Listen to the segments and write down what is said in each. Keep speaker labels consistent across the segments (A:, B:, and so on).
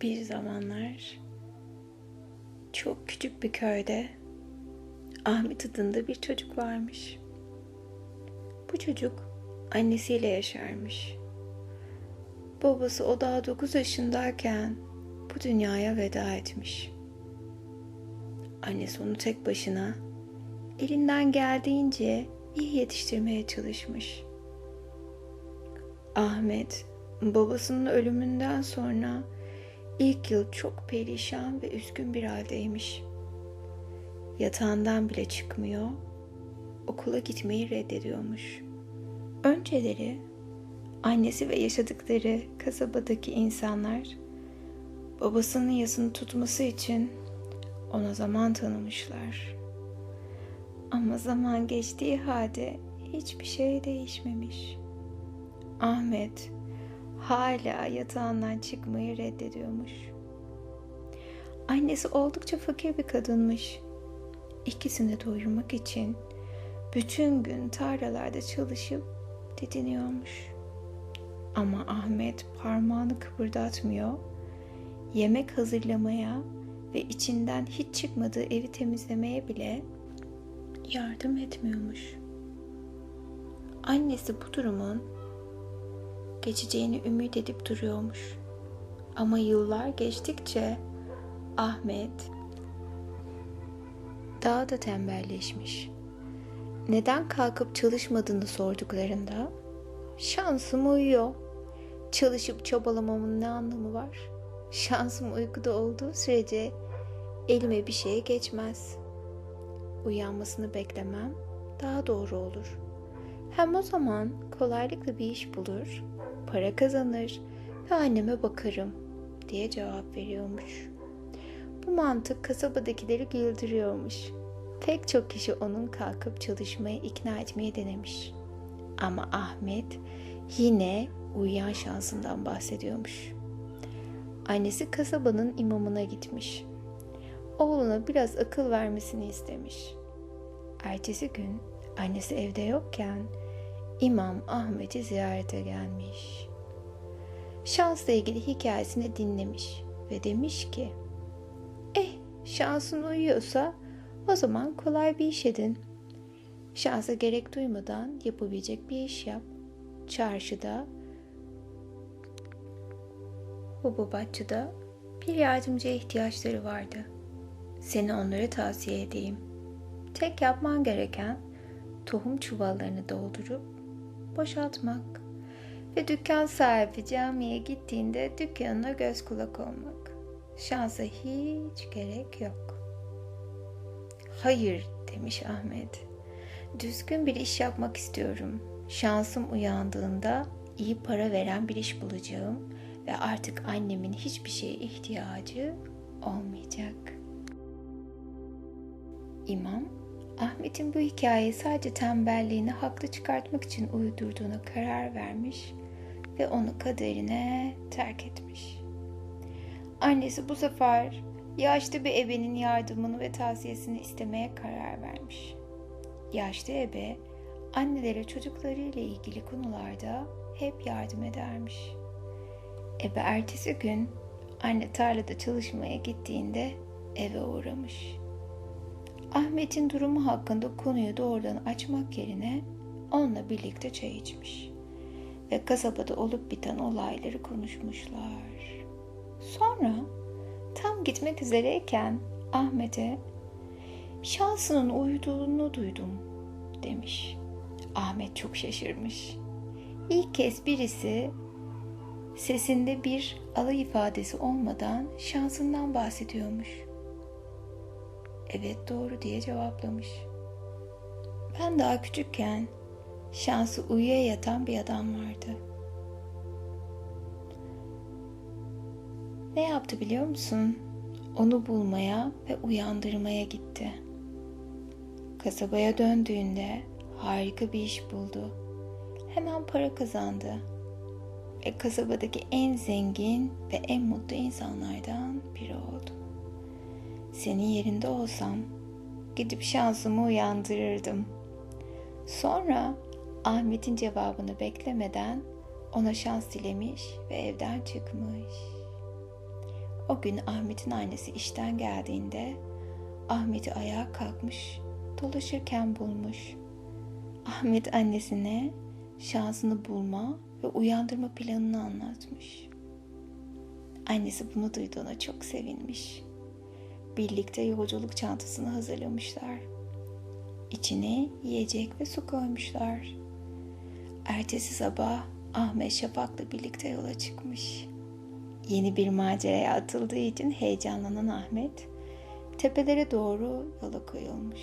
A: Bir zamanlar çok küçük bir köyde Ahmet adında bir çocuk varmış. Bu çocuk annesiyle yaşarmış. Babası o daha 9 yaşındayken bu dünyaya veda etmiş. Annesi onu tek başına elinden geldiğince iyi yetiştirmeye çalışmış. Ahmet babasının ölümünden sonra ilk yıl çok perişan ve üzgün bir haldeymiş. Yatağından bile çıkmıyor, okula gitmeyi reddediyormuş. Önceleri annesi ve yaşadıkları kasabadaki insanlar babasının yasını tutması için ona zaman tanımışlar. Ama zaman geçtiği halde hiçbir şey değişmemiş. Ahmet hala yatağından çıkmayı reddediyormuş. Annesi oldukça fakir bir kadınmış. İkisini doyurmak için bütün gün tarlalarda çalışıp didiniyormuş. Ama Ahmet parmağını kıpırdatmıyor, yemek hazırlamaya ve içinden hiç çıkmadığı evi temizlemeye bile yardım etmiyormuş. Annesi bu durumun geçeceğini ümit edip duruyormuş. Ama yıllar geçtikçe Ahmet daha da tembelleşmiş. Neden kalkıp çalışmadığını sorduklarında şansım uyuyor. Çalışıp çabalamamın ne anlamı var? Şansım uykuda olduğu sürece elime bir şey geçmez. Uyanmasını beklemem daha doğru olur. Hem o zaman kolaylıkla bir iş bulur, para kazanır ve anneme bakarım diye cevap veriyormuş. Bu mantık kasabadakileri güldürüyormuş. Pek çok kişi onun kalkıp çalışmaya ikna etmeye denemiş. Ama Ahmet yine uyuyan şansından bahsediyormuş. Annesi kasabanın imamına gitmiş. Oğluna biraz akıl vermesini istemiş. Ertesi gün annesi evde yokken İmam Ahmet'i ziyarete gelmiş. Şansla ilgili hikayesini dinlemiş ve demiş ki Eh şansın uyuyorsa o zaman kolay bir iş edin. Şansa gerek duymadan yapabilecek bir iş yap. Çarşıda, Hububatçıda bir yardımcıya ihtiyaçları vardı. Seni onlara tavsiye edeyim. Tek yapman gereken tohum çuvallarını doldurup boşaltmak ve dükkan sahibi camiye gittiğinde dükkanına göz kulak olmak. Şansa hiç gerek yok. Hayır demiş Ahmet. Düzgün bir iş yapmak istiyorum. Şansım uyandığında iyi para veren bir iş bulacağım ve artık annemin hiçbir şeye ihtiyacı olmayacak. İmam, Ahmet'in bu hikayeyi sadece tembelliğini haklı çıkartmak için uydurduğuna karar vermiş ve onu kaderine terk etmiş. Annesi bu sefer yaşlı bir ebenin yardımını ve tavsiyesini istemeye karar vermiş. Yaşlı ebe annelere çocuklarıyla ilgili konularda hep yardım edermiş. Ebe ertesi gün anne tarlada çalışmaya gittiğinde eve uğramış. Ahmet'in durumu hakkında konuyu doğrudan açmak yerine onunla birlikte çay içmiş ve kasabada olup biten olayları konuşmuşlar. Sonra tam gitmek üzereyken Ahmet'e şansının uyuduğunu duydum demiş. Ahmet çok şaşırmış. İlk kez birisi sesinde bir alay ifadesi olmadan şansından bahsediyormuş. Evet doğru diye cevaplamış. Ben daha küçükken şansı uyuya yatan bir adam vardı. Ne yaptı biliyor musun? Onu bulmaya ve uyandırmaya gitti. Kasabaya döndüğünde harika bir iş buldu. Hemen para kazandı. Ve kasabadaki en zengin ve en mutlu insanlardan biri oldu. Senin yerinde olsam gidip şansımı uyandırırdım. Sonra Ahmet'in cevabını beklemeden ona şans dilemiş ve evden çıkmış. O gün Ahmet'in annesi işten geldiğinde Ahmet'i ayağa kalkmış, dolaşırken bulmuş. Ahmet annesine şansını bulma ve uyandırma planını anlatmış. Annesi bunu duyduğuna çok sevinmiş. Birlikte yolculuk çantasını hazırlamışlar. İçine yiyecek ve su koymuşlar. Ertesi sabah Ahmet Şafak'la birlikte yola çıkmış. Yeni bir maceraya atıldığı için heyecanlanan Ahmet tepelere doğru yola koyulmuş.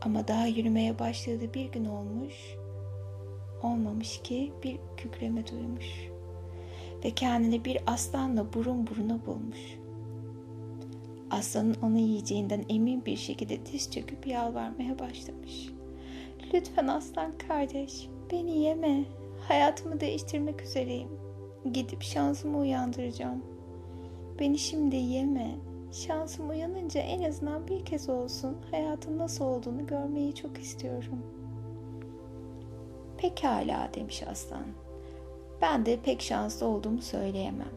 A: Ama daha yürümeye başladığı bir gün olmuş, olmamış ki bir kükreme duymuş ve kendini bir aslanla burun buruna bulmuş. Aslanın onu yiyeceğinden emin bir şekilde diz çöküp yalvarmaya başlamış. Lütfen aslan kardeş, beni yeme. Hayatımı değiştirmek üzereyim. Gidip şansımı uyandıracağım. Beni şimdi yeme. Şansım uyanınca en azından bir kez olsun hayatın nasıl olduğunu görmeyi çok istiyorum. Pekala demiş aslan. Ben de pek şanslı olduğumu söyleyemem.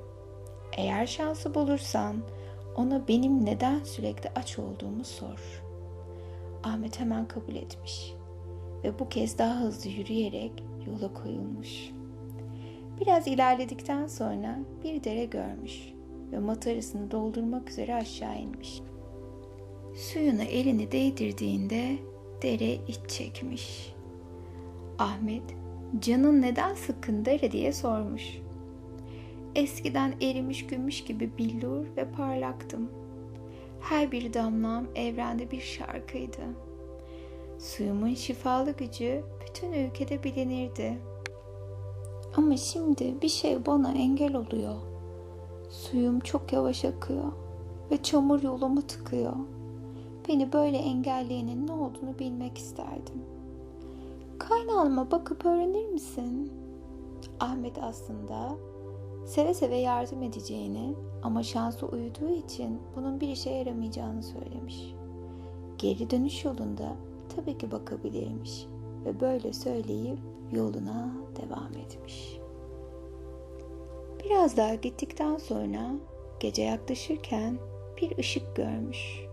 A: Eğer şansı bulursan ona benim neden sürekli aç olduğumu sor. Ahmet hemen kabul etmiş ve bu kez daha hızlı yürüyerek yola koyulmuş. Biraz ilerledikten sonra bir dere görmüş ve matarasını doldurmak üzere aşağı inmiş. Suyuna elini değdirdiğinde dere iç çekmiş. Ahmet, canın neden sıkkın dere diye sormuş. Eskiden erimiş gümüş gibi billur ve parlaktım. Her bir damlam evrende bir şarkıydı. Suyumun şifalı gücü bütün ülkede bilinirdi. Ama şimdi bir şey bana engel oluyor. Suyum çok yavaş akıyor ve çamur yolumu tıkıyor. Beni böyle engelleyenin ne olduğunu bilmek isterdim. Kaynağıma bakıp öğrenir misin? Ahmet aslında seve seve yardım edeceğini ama şansı uyuduğu için bunun bir işe yaramayacağını söylemiş. Geri dönüş yolunda tabii ki bakabilirmiş ve böyle söyleyip yoluna devam etmiş. Biraz daha gittikten sonra gece yaklaşırken bir ışık görmüş.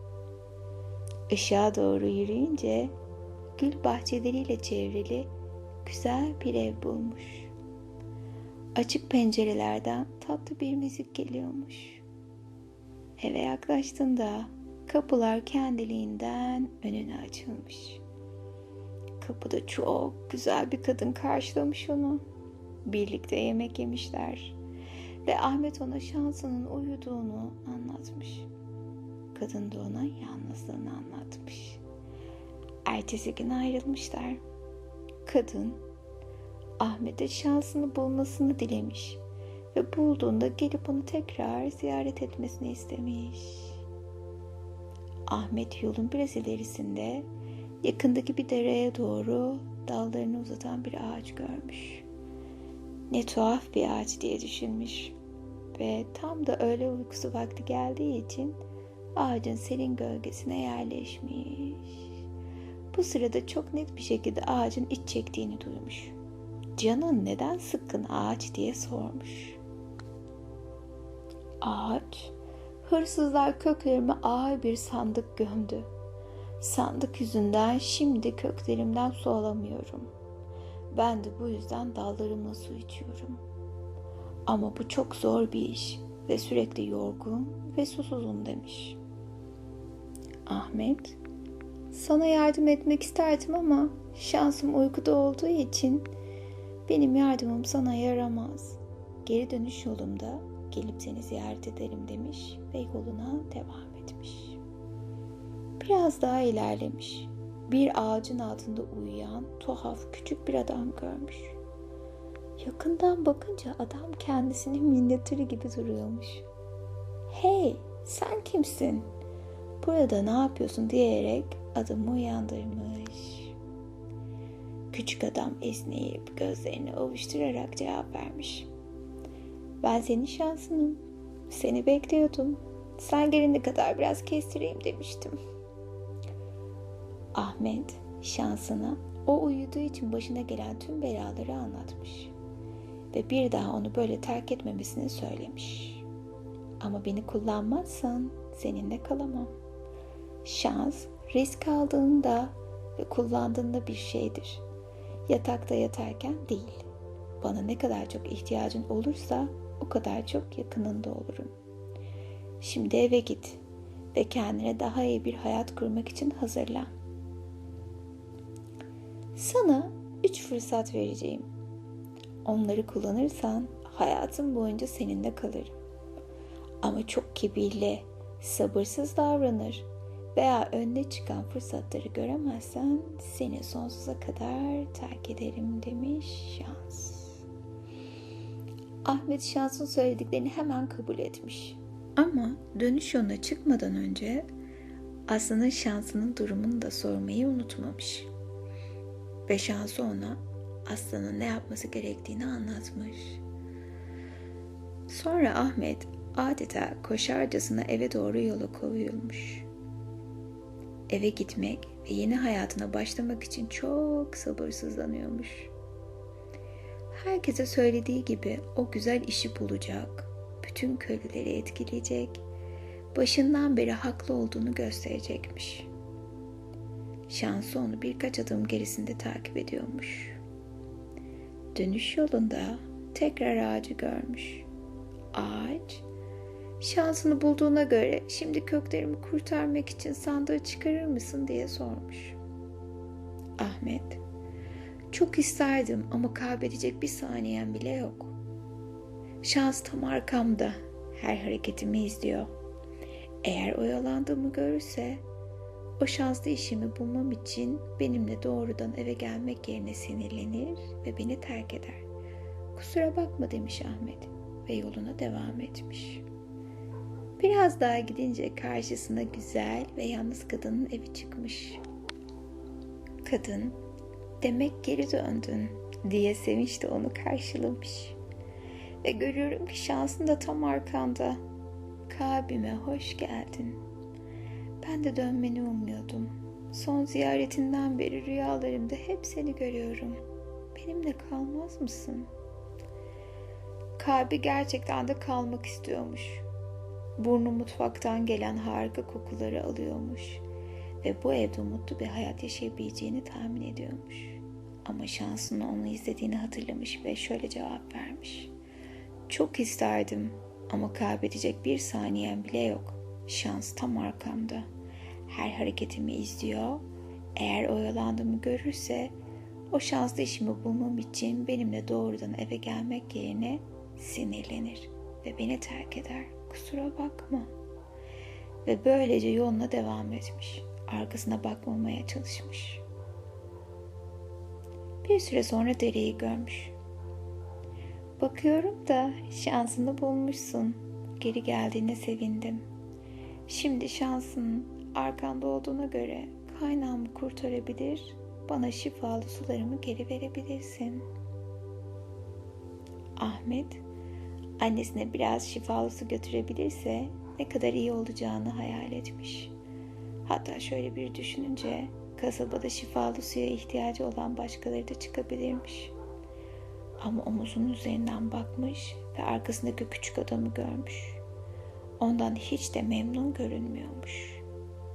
A: Işığa doğru yürüyünce gül bahçeleriyle çevrili güzel bir ev bulmuş. Açık pencerelerden tatlı bir müzik geliyormuş. Eve yaklaştığında kapılar kendiliğinden önüne açılmış. Kapıda çok güzel bir kadın karşılamış onu. Birlikte yemek yemişler ve Ahmet ona şansının uyuduğunu anlatmış. Kadın da ona yalnızlığını anlatmış. Ertesi gün ayrılmışlar. Kadın Ahmet'e şansını bulmasını dilemiş ve bulduğunda gelip onu tekrar ziyaret etmesini istemiş. Ahmet yolun biraz ilerisinde yakındaki bir dereye doğru dallarını uzatan bir ağaç görmüş. Ne tuhaf bir ağaç diye düşünmüş ve tam da öğle uykusu vakti geldiği için ağacın serin gölgesine yerleşmiş. Bu sırada çok net bir şekilde ağacın iç çektiğini duymuş. Canın neden sıkkın ağaç diye sormuş. Ağaç, hırsızlar köklerime ağır bir sandık gömdü. Sandık yüzünden şimdi köklerimden su alamıyorum. Ben de bu yüzden dallarımla su içiyorum. Ama bu çok zor bir iş ve sürekli yorgun ve susuzum demiş. Ahmet, sana yardım etmek isterdim ama şansım uykuda olduğu için benim yardımım sana yaramaz. Geri dönüş yolumda gelip seni ziyaret ederim demiş ve yoluna devam etmiş. Biraz daha ilerlemiş. Bir ağacın altında uyuyan tuhaf küçük bir adam görmüş. Yakından bakınca adam kendisinin minyatürü gibi duruyormuş. Hey sen kimsin? Burada ne yapıyorsun diyerek adamı uyandırmış. Küçük adam esneyip gözlerini ovuşturarak cevap vermiş. Ben senin şansınım. Seni bekliyordum. Sen gelene kadar biraz kestireyim demiştim. Ahmet şansına o uyuduğu için başına gelen tüm belaları anlatmış ve bir daha onu böyle terk etmemesini söylemiş. Ama beni kullanmazsan seninle kalamam. Şans risk aldığında ve kullandığında bir şeydir. Yatakta yatarken değil. Bana ne kadar çok ihtiyacın olursa o kadar çok yakınında olurum. Şimdi eve git ve kendine daha iyi bir hayat kurmak için hazırlan. Sana üç fırsat vereceğim. Onları kullanırsan hayatım boyunca seninle kalırım. Ama çok kibirli, sabırsız davranır veya önüne çıkan fırsatları göremezsen seni sonsuza kadar terk ederim demiş şans. Ahmet şansın söylediklerini hemen kabul etmiş. Ama dönüş yoluna çıkmadan önce Aslı'nın şansının durumunu da sormayı unutmamış. Ve şansı ona Aslı'nın ne yapması gerektiğini anlatmış. Sonra Ahmet adeta koşarcasına eve doğru yola koyulmuş. Eve gitmek ve yeni hayatına başlamak için çok sabırsızlanıyormuş. Herkese söylediği gibi o güzel işi bulacak, bütün köylüleri etkileyecek, başından beri haklı olduğunu gösterecekmiş. Şansı onu birkaç adım gerisinde takip ediyormuş. Dönüş yolunda tekrar ağacı görmüş. Ağaç, şansını bulduğuna göre şimdi köklerimi kurtarmak için sandığı çıkarır mısın diye sormuş. Ahmet, çok isterdim ama kaybedecek bir saniyem bile yok. Şans tam arkamda. Her hareketimi izliyor. Eğer oyalandığımı görürse o şanslı işimi bulmam için benimle doğrudan eve gelmek yerine sinirlenir ve beni terk eder. Kusura bakma demiş Ahmet ve yoluna devam etmiş. Biraz daha gidince karşısına güzel ve yalnız kadının evi çıkmış. Kadın Demek geri döndün diye sevinçle onu karşılamış. Ve görüyorum ki şansın da tam arkanda. Kalbime hoş geldin. Ben de dönmeni umuyordum. Son ziyaretinden beri rüyalarımda hep seni görüyorum. Benimle kalmaz mısın? Kalbi gerçekten de kalmak istiyormuş. Burnu mutfaktan gelen harika kokuları alıyormuş ve bu evde mutlu bir hayat yaşayabileceğini tahmin ediyormuş. Ama şansının onu izlediğini hatırlamış ve şöyle cevap vermiş. Çok isterdim ama kaybedecek bir saniyem bile yok. Şans tam arkamda. Her hareketimi izliyor. Eğer oyalandığımı görürse o şanslı işimi bulmam için benimle doğrudan eve gelmek yerine sinirlenir ve beni terk eder. Kusura bakma. Ve böylece yoluna devam etmiş. Arkasına bakmamaya çalışmış. Bir süre sonra dereyi görmüş. Bakıyorum da şansını bulmuşsun. Geri geldiğine sevindim. Şimdi şansın arkanda olduğuna göre kaynağımı kurtarabilir, bana şifalı sularımı geri verebilirsin. Ahmet, annesine biraz şifalı su götürebilirse ne kadar iyi olacağını hayal etmiş. Hatta şöyle bir düşününce Kasabada şifalı suya ihtiyacı olan başkaları da çıkabilirmiş. Ama omuzunun üzerinden bakmış ve arkasındaki küçük adamı görmüş. Ondan hiç de memnun görünmüyormuş.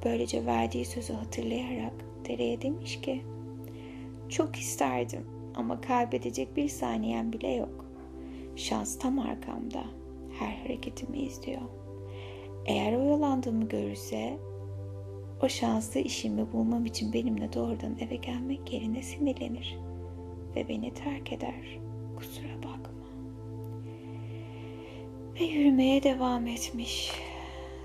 A: Böylece verdiği sözü hatırlayarak dereye demiş ki çok isterdim ama kaybedecek bir saniyem bile yok. Şans tam arkamda. Her hareketimi izliyor. Eğer oyalandığımı görürse o şanslı işimi bulmam için benimle doğrudan eve gelmek yerine sinirlenir ve beni terk eder. Kusura bakma. Ve yürümeye devam etmiş.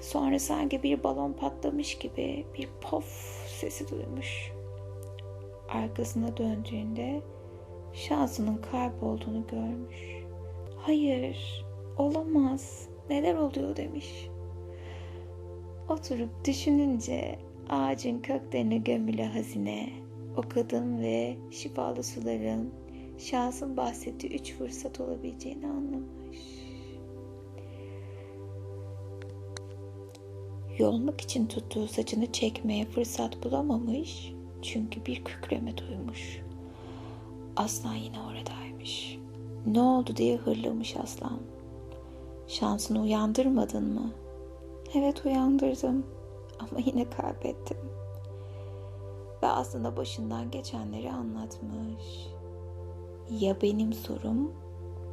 A: Sonra sanki bir balon patlamış gibi bir pof sesi duymuş. Arkasına döndüğünde şansının kaybolduğunu görmüş. Hayır, olamaz. Neler oluyor demiş. Oturup düşününce ağacın köklerine gömülü hazine, o kadın ve şifalı suların şansın bahsettiği üç fırsat olabileceğini anlamış. Yolmak için tuttuğu saçını çekmeye fırsat bulamamış çünkü bir kükreme duymuş. Aslan yine oradaymış. Ne oldu diye hırlamış aslan. Şansını uyandırmadın mı? Evet uyandırdım ama yine kaybettim. Ve aslında başından geçenleri anlatmış. Ya benim sorum,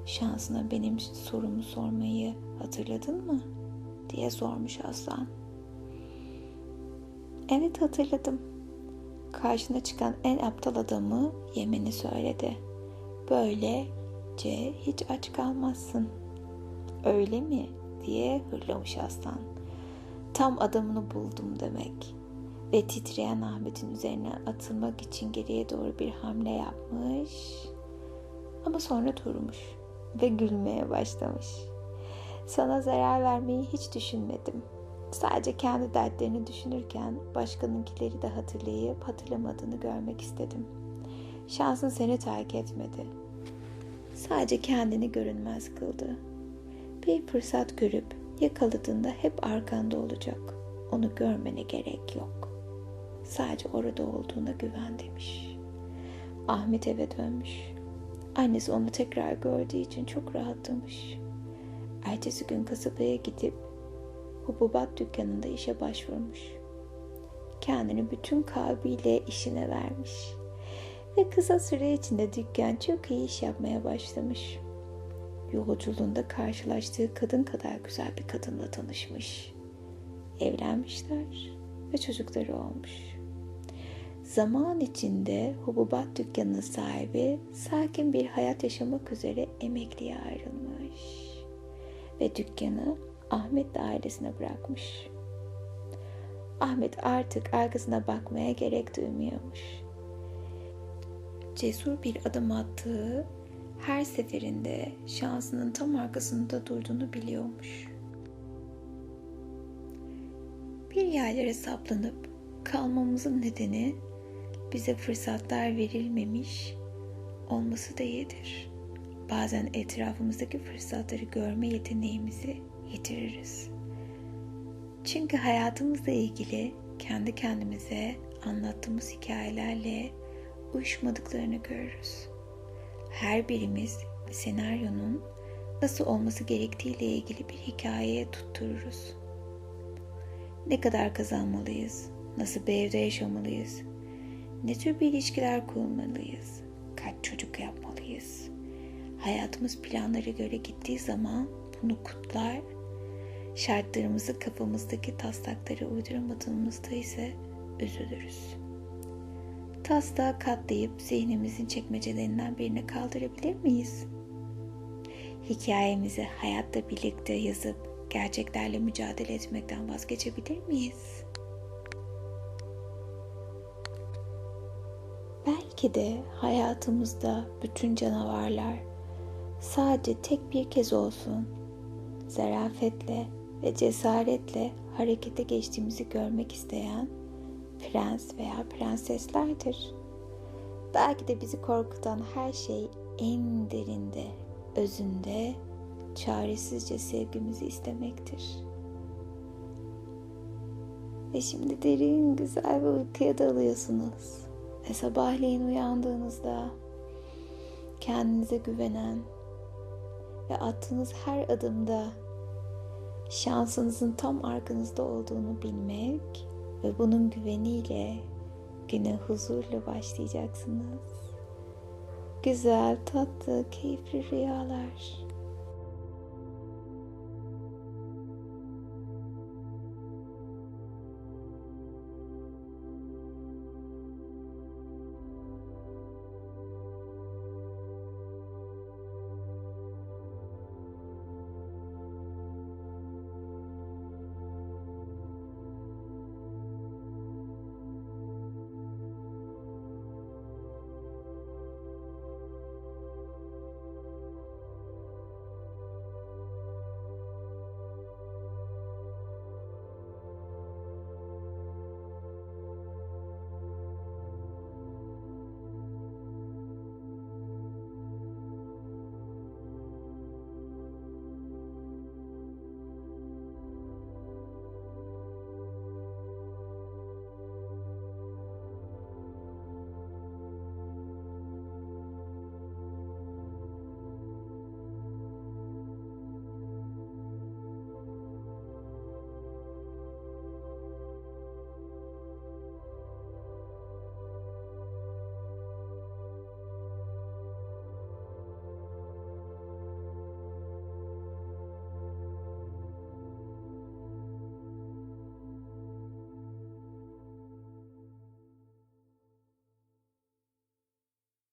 A: şansına benim sorumu sormayı hatırladın mı? diye sormuş Aslan. Evet hatırladım. Karşına çıkan en aptal adamı yemeni söyledi. Böylece hiç aç kalmazsın. Öyle mi? diye hırlamış aslan. Tam adamını buldum demek. Ve titreyen Ahmet'in üzerine atılmak için geriye doğru bir hamle yapmış. Ama sonra durmuş ve gülmeye başlamış. Sana zarar vermeyi hiç düşünmedim. Sadece kendi dertlerini düşünürken başkanınkileri de hatırlayıp hatırlamadığını görmek istedim. Şansın seni terk etmedi. Sadece kendini görünmez kıldı. Bir fırsat görüp yakaladığında hep arkanda olacak. Onu görmene gerek yok. Sadece orada olduğuna güven demiş. Ahmet eve dönmüş. Annesi onu tekrar gördüğü için çok rahatlamış. Ertesi gün kasabaya gidip hububat dükkanında işe başvurmuş. Kendini bütün kalbiyle işine vermiş. Ve kısa süre içinde dükkan çok iyi iş yapmaya başlamış. Yolculuğunda karşılaştığı kadın kadar güzel bir kadınla tanışmış. Evlenmişler ve çocukları olmuş. Zaman içinde hububat dükkanının sahibi sakin bir hayat yaşamak üzere emekliye ayrılmış. Ve dükkanı Ahmet ailesine bırakmış. Ahmet artık arkasına bakmaya gerek duymuyormuş. Cesur bir adım attığı her seferinde şansının tam arkasında durduğunu biliyormuş. Bir yerlere saplanıp kalmamızın nedeni bize fırsatlar verilmemiş olması değildir. Bazen etrafımızdaki fırsatları görme yeteneğimizi yitiririz. Çünkü hayatımızla ilgili kendi kendimize anlattığımız hikayelerle uyuşmadıklarını görürüz. Her birimiz senaryonun nasıl olması gerektiğiyle ilgili bir hikayeye tuttururuz. Ne kadar kazanmalıyız? Nasıl bir evde yaşamalıyız? Ne tür bir ilişkiler kurmalıyız? Kaç çocuk yapmalıyız? Hayatımız planlara göre gittiği zaman bunu kutlar Şartlarımızı kafamızdaki taslaklara uyduramadığımızda ise üzülürüz. Taslağı katlayıp zihnimizin çekmecelerinden birine kaldırabilir miyiz? Hikayemizi hayatta birlikte yazıp gerçeklerle mücadele etmekten vazgeçebilir miyiz? Belki de hayatımızda bütün canavarlar sadece tek bir kez olsun zarafetle ve cesaretle harekete geçtiğimizi görmek isteyen prens veya prenseslerdir. Belki de bizi korkutan her şey en derinde, özünde çaresizce sevgimizi istemektir. Ve şimdi derin güzel bir uykuya dalıyorsunuz. Ve sabahleyin uyandığınızda kendinize güvenen ve attığınız her adımda şansınızın tam arkanızda olduğunu bilmek ve bunun güveniyle güne huzurla başlayacaksınız. Güzel, tatlı, keyifli rüyalar.